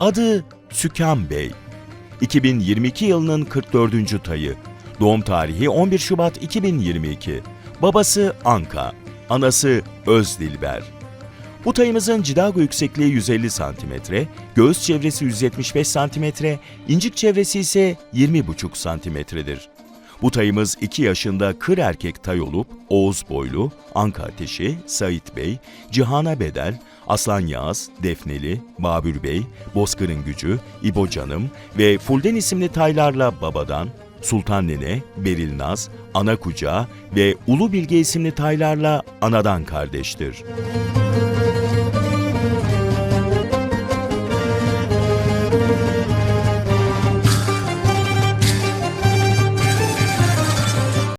Adı Sükan Bey. 2022 yılının 44. tayı. Doğum tarihi 11 Şubat 2022. Babası Anka, anası Özdilber. Bu tayımızın cidago yüksekliği 150 cm, göğüs çevresi 175 cm, incik çevresi ise 20,5 cm'dir. Bu tayımız 2 yaşında kır erkek tay olup Oğuz boylu, Anka Ateşi, Sait Bey, Cihana Bedel, Aslan Yağız, Defneli, Babür Bey, Bozkır'ın Gücü, İbo Canım ve Fulden isimli taylarla babadan, Sultan Nene, Beril Naz, Ana Kucağı ve Ulu Bilge isimli taylarla anadan kardeştir.